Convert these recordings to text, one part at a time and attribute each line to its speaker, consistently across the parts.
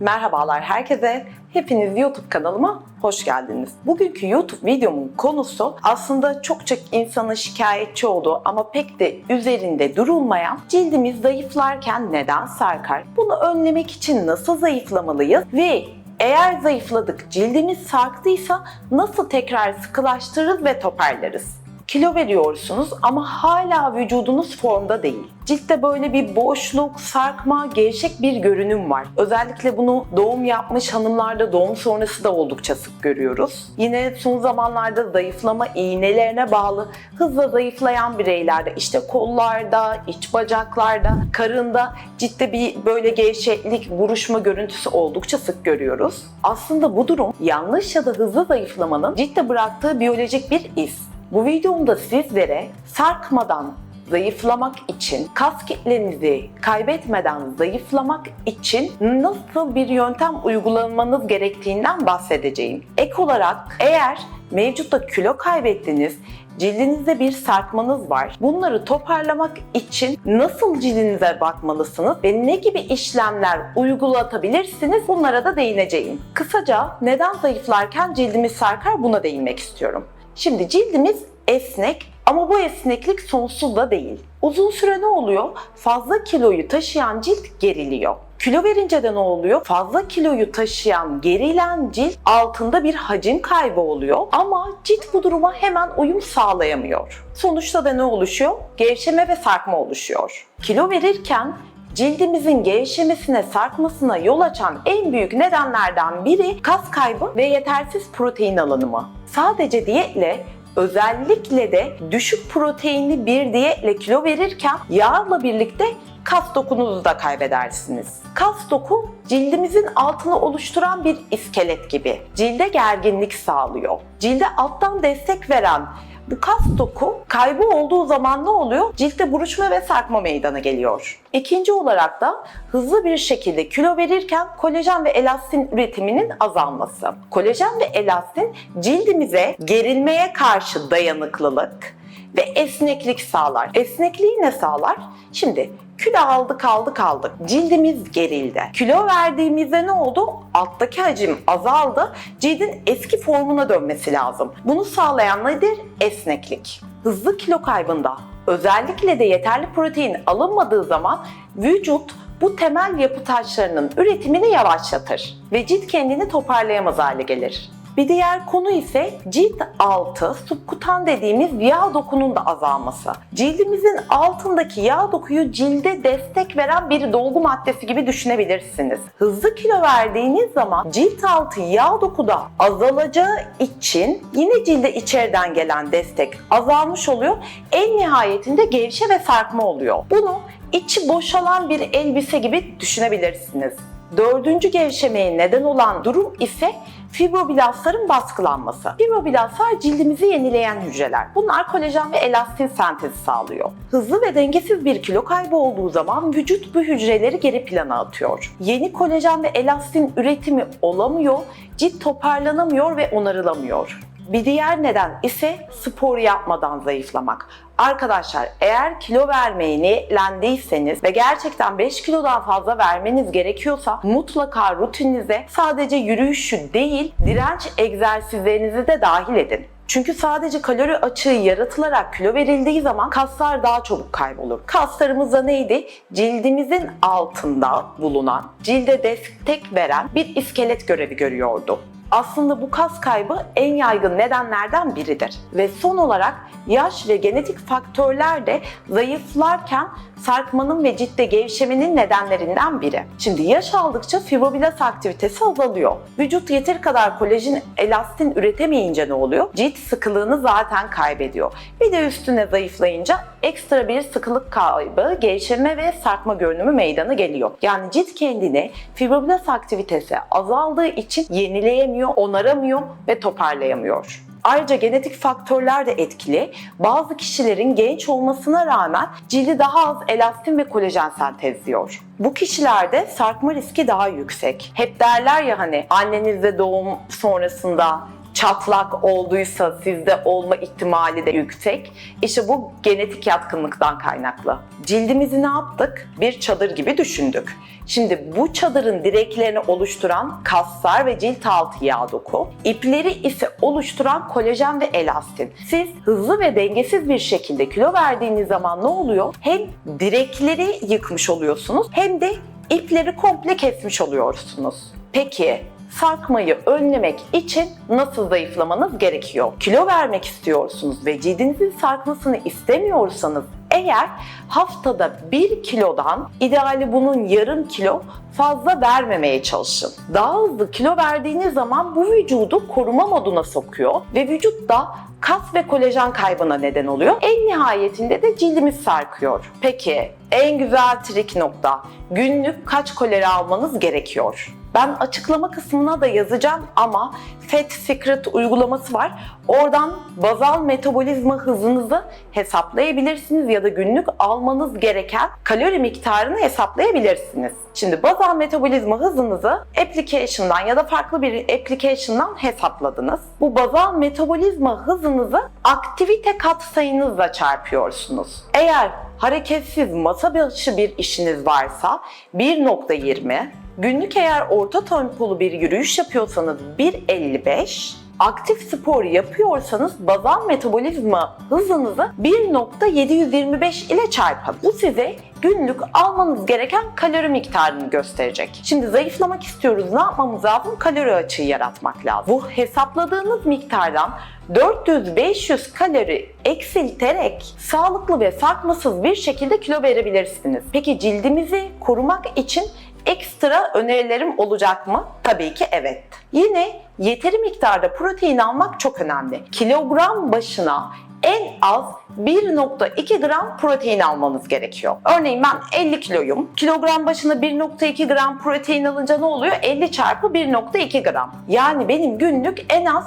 Speaker 1: Merhabalar herkese. Hepiniz YouTube kanalıma hoş geldiniz. Bugünkü YouTube videomun konusu aslında çokça insanın şikayetçi olduğu ama pek de üzerinde durulmayan cildimiz zayıflarken neden sarkar? Bunu önlemek için nasıl zayıflamalıyız ve eğer zayıfladık cildimiz sarktıysa nasıl tekrar sıkılaştırırız ve toparlarız? Kilo veriyorsunuz ama hala vücudunuz formda değil. Ciltte böyle bir boşluk, sarkma, gevşek bir görünüm var. Özellikle bunu doğum yapmış hanımlarda doğum sonrası da oldukça sık görüyoruz. Yine son zamanlarda zayıflama iğnelerine bağlı hızla zayıflayan bireylerde işte kollarda, iç bacaklarda, karında ciltte bir böyle gevşeklik, buruşma görüntüsü oldukça sık görüyoruz. Aslında bu durum yanlış ya da hızlı zayıflamanın ciltte bıraktığı biyolojik bir iz. Bu videomda sizlere sarkmadan zayıflamak için, kas kitlenizi kaybetmeden zayıflamak için nasıl bir yöntem uygulanmanız gerektiğinden bahsedeceğim. Ek olarak eğer mevcutta kilo kaybettiniz, cildinizde bir sarkmanız var. Bunları toparlamak için nasıl cildinize bakmalısınız ve ne gibi işlemler uygulatabilirsiniz bunlara da değineceğim. Kısaca neden zayıflarken cildimiz sarkar buna değinmek istiyorum. Şimdi cildimiz esnek ama bu esneklik sonsuz da değil. Uzun süre ne oluyor? Fazla kiloyu taşıyan cilt geriliyor. Kilo verince de ne oluyor? Fazla kiloyu taşıyan, gerilen cilt altında bir hacim kaybı oluyor ama cilt bu duruma hemen uyum sağlayamıyor. Sonuçta da ne oluşuyor? Gevşeme ve sarkma oluşuyor. Kilo verirken cildimizin gevşemesine, sarkmasına yol açan en büyük nedenlerden biri kas kaybı ve yetersiz protein alınımı. Sadece diyetle özellikle de düşük proteinli bir diyetle kilo verirken yağla birlikte kas dokunuzu da kaybedersiniz. Kas doku cildimizin altını oluşturan bir iskelet gibi. Cilde gerginlik sağlıyor. Cilde alttan destek veren bu kas doku kaybı olduğu zaman ne oluyor? Ciltte buruşma ve sarkma meydana geliyor. İkinci olarak da hızlı bir şekilde kilo verirken kolajen ve elastin üretiminin azalması. Kolajen ve elastin cildimize gerilmeye karşı dayanıklılık ve esneklik sağlar. Esnekliği ne sağlar? Şimdi kilo aldık aldık aldık. Cildimiz gerildi. Kilo verdiğimizde ne oldu? Alttaki hacim azaldı. Cildin eski formuna dönmesi lazım. Bunu sağlayan nedir? Esneklik. Hızlı kilo kaybında özellikle de yeterli protein alınmadığı zaman vücut bu temel yapı taşlarının üretimini yavaşlatır ve cilt kendini toparlayamaz hale gelir. Bir diğer konu ise cilt altı subkutan dediğimiz yağ dokunun da azalması. Cildimizin altındaki yağ dokuyu cilde destek veren bir dolgu maddesi gibi düşünebilirsiniz. Hızlı kilo verdiğiniz zaman cilt altı yağ dokuda azalacağı için yine cilde içeriden gelen destek azalmış oluyor. En nihayetinde gevşe ve sarkma oluyor. Bunu içi boşalan bir elbise gibi düşünebilirsiniz. Dördüncü gevşemeye neden olan durum ise fibroblastların baskılanması. Fibroblastlar cildimizi yenileyen hücreler. Bunlar kolajen ve elastin sentezi sağlıyor. Hızlı ve dengesiz bir kilo kaybı olduğu zaman vücut bu hücreleri geri plana atıyor. Yeni kolajen ve elastin üretimi olamıyor, cilt toparlanamıyor ve onarılamıyor. Bir diğer neden ise spor yapmadan zayıflamak. Arkadaşlar eğer kilo vermeye niyetlendiyseniz ve gerçekten 5 kilodan fazla vermeniz gerekiyorsa mutlaka rutininize sadece yürüyüşü değil direnç egzersizlerinizi de dahil edin. Çünkü sadece kalori açığı yaratılarak kilo verildiği zaman kaslar daha çabuk kaybolur. Kaslarımızda neydi? Cildimizin altında bulunan, cilde destek veren bir iskelet görevi görüyordu. Aslında bu kas kaybı en yaygın nedenlerden biridir. Ve son olarak yaş ve genetik faktörler de zayıflarken sarkmanın ve ciltte gevşemenin nedenlerinden biri. Şimdi yaş aldıkça fibroblast aktivitesi azalıyor. Vücut yeteri kadar kolajen, elastin üretemeyince ne oluyor? Cilt sıkılığını zaten kaybediyor. Bir de üstüne zayıflayınca ekstra bir sıkılık kaybı, gevşeme ve sarkma görünümü meydana geliyor. Yani cilt kendini fibroblast aktivitesi azaldığı için yenileyemiyor, onaramıyor ve toparlayamıyor. Ayrıca genetik faktörler de etkili. Bazı kişilerin genç olmasına rağmen cildi daha az elastin ve kolajen sentezliyor. Bu kişilerde sarkma riski daha yüksek. Hep derler ya hani annenizde doğum sonrasında çatlak olduysa sizde olma ihtimali de yüksek. İşte bu genetik yatkınlıktan kaynaklı. Cildimizi ne yaptık? Bir çadır gibi düşündük. Şimdi bu çadırın direklerini oluşturan kaslar ve cilt altı yağ doku, ipleri ise oluşturan kolajen ve elastin. Siz hızlı ve dengesiz bir şekilde kilo verdiğiniz zaman ne oluyor? Hem direkleri yıkmış oluyorsunuz hem de ipleri komple kesmiş oluyorsunuz. Peki sarkmayı önlemek için nasıl zayıflamanız gerekiyor? Kilo vermek istiyorsunuz ve cildinizin sarkmasını istemiyorsanız eğer haftada 1 kilodan ideali bunun yarım kilo fazla vermemeye çalışın. Daha hızlı kilo verdiğiniz zaman bu vücudu koruma moduna sokuyor ve vücut da kas ve kolajen kaybına neden oluyor. En nihayetinde de cildimiz sarkıyor. Peki en güzel trik nokta günlük kaç kalori almanız gerekiyor? Ben açıklama kısmına da yazacağım ama Fat Secret uygulaması var. Oradan bazal metabolizma hızınızı hesaplayabilirsiniz ya da günlük almanız gereken kalori miktarını hesaplayabilirsiniz. Şimdi bazal metabolizma hızınızı application'dan ya da farklı bir application'dan hesapladınız. Bu bazal metabolizma hızınızı aktivite katsayınızla çarpıyorsunuz. Eğer hareketsiz masa başı bir işiniz varsa 1.20, günlük eğer orta tempolu bir yürüyüş yapıyorsanız 1.55, aktif spor yapıyorsanız bazal metabolizma hızınızı 1.725 ile çarpın. Bu size günlük almanız gereken kalori miktarını gösterecek. Şimdi zayıflamak istiyoruz. Ne yapmamız lazım? Kalori açığı yaratmak lazım. Bu hesapladığınız miktardan 400-500 kalori eksilterek sağlıklı ve sarkmasız bir şekilde kilo verebilirsiniz. Peki cildimizi korumak için ekstra önerilerim olacak mı? Tabii ki evet. Yine yeteri miktarda protein almak çok önemli. Kilogram başına en az 1.2 gram protein almanız gerekiyor. Örneğin ben 50 kiloyum. Kilogram başına 1.2 gram protein alınca ne oluyor? 50 çarpı 1.2 gram. Yani benim günlük en az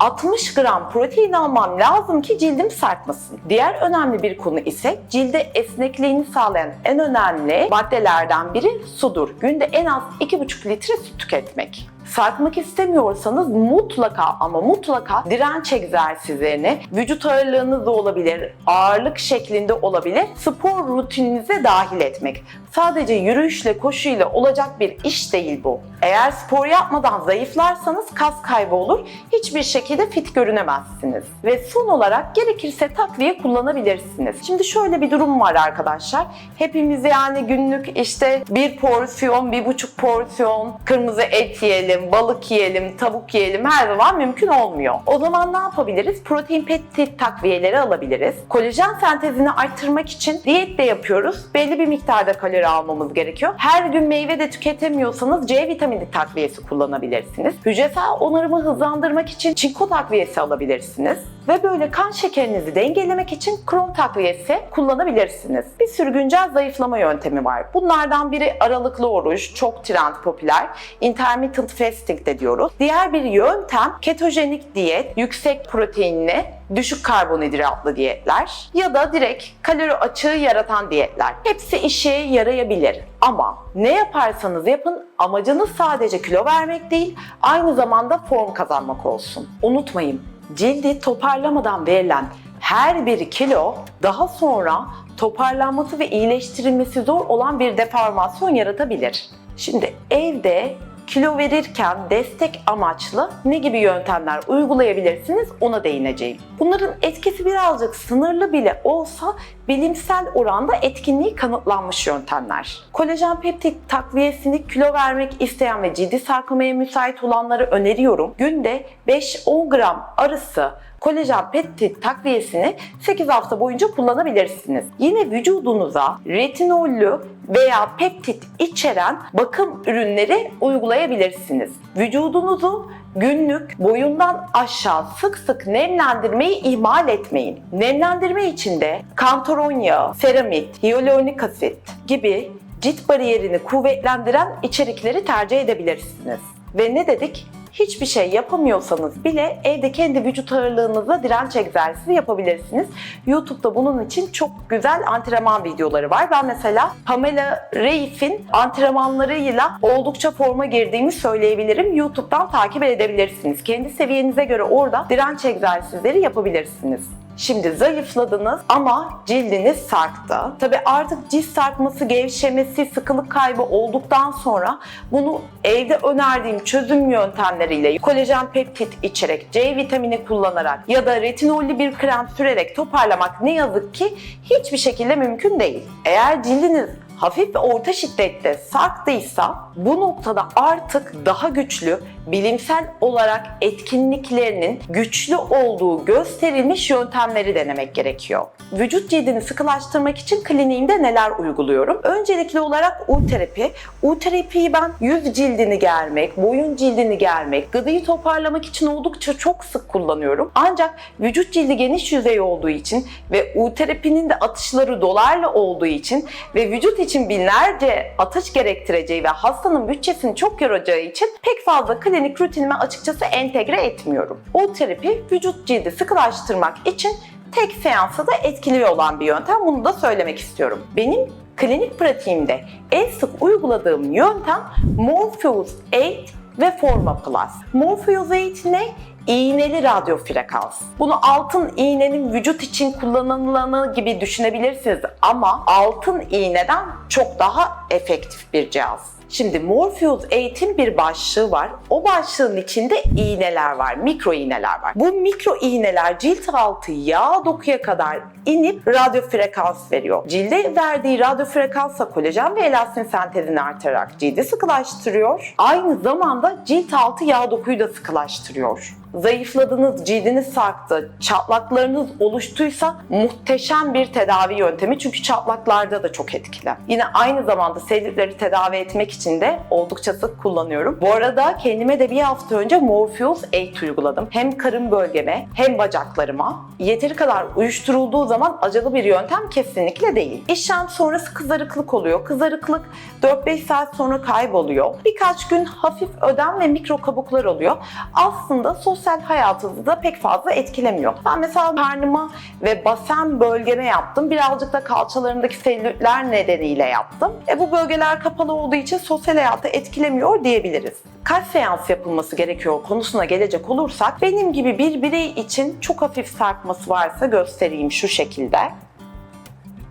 Speaker 1: 60 gram protein almam lazım ki cildim sarkmasın. Diğer önemli bir konu ise cilde esnekliğini sağlayan en önemli maddelerden biri sudur. Günde en az 2,5 litre su tüketmek. Sarkmak istemiyorsanız mutlaka ama mutlaka direnç egzersizlerini vücut ağırlığınız da olabilir, ağırlık şeklinde olabilir, spor rutininize dahil etmek. Sadece yürüyüşle, koşuyla olacak bir iş değil bu. Eğer spor yapmadan zayıflarsanız kas kaybı olur, hiçbir şekilde fit görünemezsiniz. Ve son olarak gerekirse takviye kullanabilirsiniz. Şimdi şöyle bir durum var arkadaşlar. Hepimiz yani günlük işte bir porsiyon, bir buçuk porsiyon kırmızı et yiyelim, balık yiyelim, tavuk yiyelim her zaman mümkün olmuyor. O zaman ne yapabiliriz? Protein peptit takviyeleri alabiliriz. Kolajen sentezini arttırmak için diyet de yapıyoruz. Belli bir miktarda kalori almamız gerekiyor. Her gün meyve de tüketemiyorsanız C vitamini takviyesi kullanabilirsiniz. Hücresel onarımı hızlandırmak için çinko takviyesi alabilirsiniz. Ve böyle kan şekerinizi dengelemek için krom takviyesi kullanabilirsiniz. Bir sürü güncel zayıflama yöntemi var. Bunlardan biri aralıklı oruç, çok trend popüler. Intermittent fasting de diyoruz. Diğer bir yöntem ketojenik diyet, yüksek proteinli, düşük karbonhidratlı diyetler ya da direkt kalori açığı yaratan diyetler. Hepsi işe yarayabilir ama ne yaparsanız yapın amacınız sadece kilo vermek değil, aynı zamanda form kazanmak olsun. Unutmayın, cildi toparlamadan verilen her bir kilo daha sonra toparlanması ve iyileştirilmesi zor olan bir deformasyon yaratabilir. Şimdi evde kilo verirken destek amaçlı ne gibi yöntemler uygulayabilirsiniz ona değineceğim. Bunların etkisi birazcık sınırlı bile olsa bilimsel oranda etkinliği kanıtlanmış yöntemler. Kolajen peptit takviyesini kilo vermek isteyen ve ciddi sarkmaya müsait olanları öneriyorum. Günde 5-10 gram arası kolajen peptit takviyesini 8 hafta boyunca kullanabilirsiniz. Yine vücudunuza retinollü veya peptit içeren bakım ürünleri uygulayabilirsiniz. Vücudunuzu günlük boyundan aşağı sık sık nemlendirmeyi ihmal etmeyin. Nemlendirme için de kantaron yağı, seramit, hyaluronik asit gibi cilt bariyerini kuvvetlendiren içerikleri tercih edebilirsiniz. Ve ne dedik? Hiçbir şey yapamıyorsanız bile evde kendi vücut ağırlığınızla direnç egzersizi yapabilirsiniz. YouTube'da bunun için çok güzel antrenman videoları var. Ben mesela Pamela Reif'in antrenmanlarıyla oldukça forma girdiğimi söyleyebilirim. YouTube'dan takip edebilirsiniz. Kendi seviyenize göre orada direnç egzersizleri yapabilirsiniz. Şimdi zayıfladınız ama cildiniz sarktı. Tabi artık cilt sarkması, gevşemesi, sıkılık kaybı olduktan sonra bunu evde önerdiğim çözüm yöntemleriyle kolajen peptit içerek, C vitamini kullanarak ya da retinollü bir krem sürerek toparlamak ne yazık ki hiçbir şekilde mümkün değil. Eğer cildiniz hafif ve orta şiddette sarktıysa bu noktada artık daha güçlü, bilimsel olarak etkinliklerinin güçlü olduğu gösterilmiş yöntemleri denemek gerekiyor. Vücut cildini sıkılaştırmak için kliniğimde neler uyguluyorum? Öncelikli olarak U terapi. U terapiyi ben yüz cildini germek, boyun cildini germek, gıdayı toparlamak için oldukça çok sık kullanıyorum. Ancak vücut cildi geniş yüzey olduğu için ve U terapinin de atışları dolarla olduğu için ve vücut için binlerce atış gerektireceği ve hastanın bütçesini çok yoracağı için pek fazla klinik rutinime açıkçası entegre etmiyorum. U terapi vücut cildi sıkılaştırmak için tek seansta da etkili olan bir yöntem. Bunu da söylemek istiyorum. Benim klinik pratiğimde en sık uyguladığım yöntem Morpheus 8 ve Forma Plus. Morpheus 8 ne? İğneli radyo frekans. Bunu altın iğnenin vücut için kullanılanı gibi düşünebilirsiniz ama altın iğneden çok daha efektif bir cihaz. Şimdi Morpheus eğitim bir başlığı var. O başlığın içinde iğneler var, mikro iğneler var. Bu mikro iğneler cilt altı yağ dokuya kadar inip radyo frekans veriyor. Cilde verdiği radyo frekansla kolajen ve elastin sentezini artırarak cildi sıkılaştırıyor. Aynı zamanda cilt altı yağ dokuyu da sıkılaştırıyor zayıfladınız, cildiniz sarktı, çatlaklarınız oluştuysa muhteşem bir tedavi yöntemi çünkü çatlaklarda da çok etkili. Yine aynı zamanda selülitleri tedavi etmek için de oldukça sık kullanıyorum. Bu arada kendime de bir hafta önce Morpheus 8 uyguladım. Hem karın bölgeme hem bacaklarıma. Yeteri kadar uyuşturulduğu zaman acılı bir yöntem kesinlikle değil. İşlem sonrası kızarıklık oluyor. Kızarıklık 4-5 saat sonra kayboluyor. Birkaç gün hafif ödem ve mikro kabuklar oluyor. Aslında sosyal hayatınızı da pek fazla etkilemiyor. Ben mesela karnıma ve basen bölgeme yaptım. Birazcık da kalçalarımdaki selülitler nedeniyle yaptım. E bu bölgeler kapalı olduğu için sosyal hayatı etkilemiyor diyebiliriz. Kaç seans yapılması gerekiyor konusuna gelecek olursak benim gibi bir birey için çok hafif sarkması varsa göstereyim şu şekilde.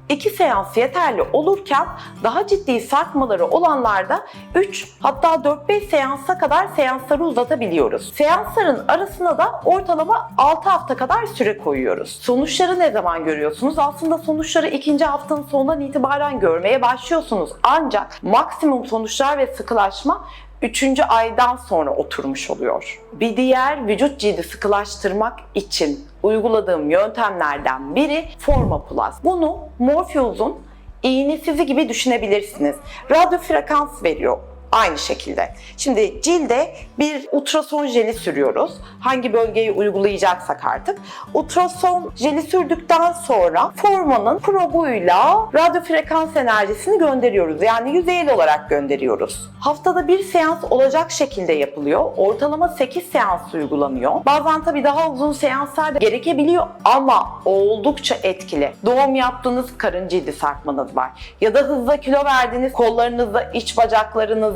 Speaker 1: 2 seans yeterli olurken daha ciddi sarkmaları olanlarda 3 hatta 4-5 seansa kadar seansları uzatabiliyoruz. Seansların arasına da ortalama 6 hafta kadar süre koyuyoruz. Sonuçları ne zaman görüyorsunuz? Aslında sonuçları ikinci haftanın sonundan itibaren görmeye başlıyorsunuz. Ancak maksimum sonuçlar ve sıkılaşma 3. aydan sonra oturmuş oluyor. Bir diğer vücut cildi sıkılaştırmak için uyguladığım yöntemlerden biri Forma Plus. Bunu Morpheus'un iğnesizi gibi düşünebilirsiniz. Radyo frekans veriyor aynı şekilde. Şimdi cilde bir ultrason jeli sürüyoruz. Hangi bölgeyi uygulayacaksak artık. Ultrason jeli sürdükten sonra formanın probuyla radyo frekans enerjisini gönderiyoruz. Yani yüzeyel olarak gönderiyoruz. Haftada bir seans olacak şekilde yapılıyor. Ortalama 8 seans uygulanıyor. Bazen tabii daha uzun seanslar da gerekebiliyor ama oldukça etkili. Doğum yaptığınız karın cildi sarkmanız var. Ya da hızla kilo verdiğiniz kollarınızda, iç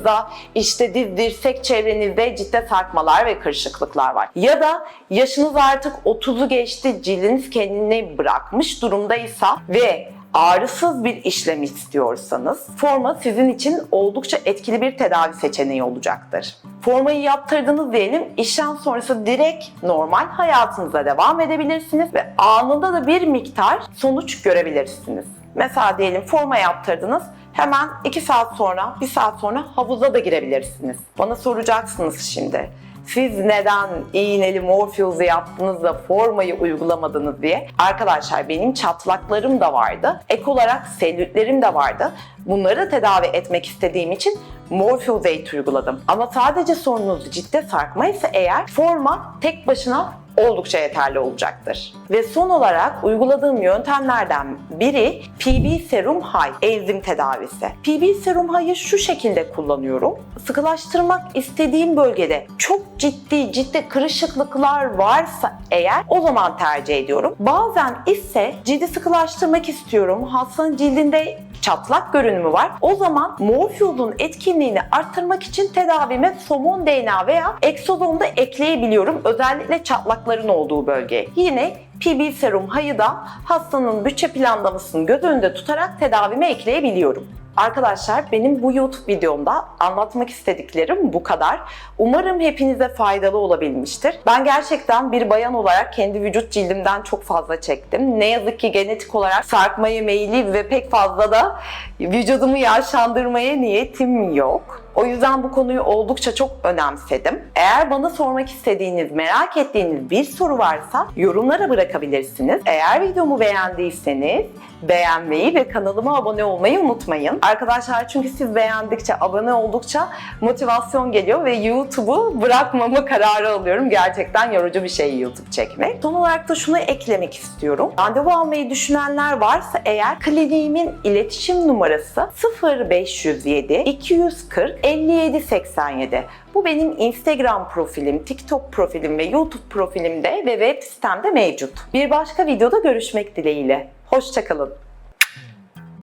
Speaker 1: bacaklarınızda, işte dirsek çevrenizde ciddi sarkmalar ve kırışıklıklar var. Ya da yaşınız artık 30'u geçti, cildiniz kendini bırakmış durumdaysa ve ağrısız bir işlem istiyorsanız forma sizin için oldukça etkili bir tedavi seçeneği olacaktır. Formayı yaptırdınız diyelim, işlem sonrası direkt normal hayatınıza devam edebilirsiniz ve anında da bir miktar sonuç görebilirsiniz. Mesela diyelim forma yaptırdınız, hemen 2 saat sonra, 1 saat sonra havuza da girebilirsiniz. Bana soracaksınız şimdi siz neden iğneli Morpheus'u yaptınız da formayı uygulamadınız diye. Arkadaşlar benim çatlaklarım da vardı. Ek olarak selülitlerim de vardı. Bunları da tedavi etmek istediğim için Morpheus 8 uyguladım. Ama sadece sorununuz ciddi sarkma ise eğer forma tek başına oldukça yeterli olacaktır. Ve son olarak uyguladığım yöntemlerden biri PB Serum High enzim tedavisi. PB Serum High'ı şu şekilde kullanıyorum. Sıkılaştırmak istediğim bölgede çok ciddi ciddi kırışıklıklar varsa eğer o zaman tercih ediyorum. Bazen ise cildi sıkılaştırmak istiyorum. Hastanın cildinde çatlak görünümü var. O zaman Morpheus'un etkinliğini arttırmak için tedavime somon DNA veya eksozom da ekleyebiliyorum. Özellikle çatlakların olduğu bölgeye. Yine PB serum hayı da hastanın bütçe planlamasını göz önünde tutarak tedavime ekleyebiliyorum. Arkadaşlar benim bu YouTube videomda anlatmak istediklerim bu kadar. Umarım hepinize faydalı olabilmiştir. Ben gerçekten bir bayan olarak kendi vücut cildimden çok fazla çektim. Ne yazık ki genetik olarak sarkmaya meyilli ve pek fazla da vücudumu yaşlandırmaya niyetim yok. O yüzden bu konuyu oldukça çok önemsedim. Eğer bana sormak istediğiniz, merak ettiğiniz bir soru varsa yorumlara bırakabilirsiniz. Eğer videomu beğendiyseniz beğenmeyi ve kanalıma abone olmayı unutmayın. Arkadaşlar çünkü siz beğendikçe, abone oldukça motivasyon geliyor ve YouTube'u bırakmama kararı alıyorum. Gerçekten yorucu bir şey YouTube çekmek. Son olarak da şunu eklemek istiyorum. Randevu almayı düşünenler varsa eğer kliniğimin iletişim numarası 0507 240 57 87. Bu benim Instagram profilim, TikTok profilim ve YouTube profilimde ve web sitemde mevcut. Bir başka videoda görüşmek dileğiyle. Hoşçakalın.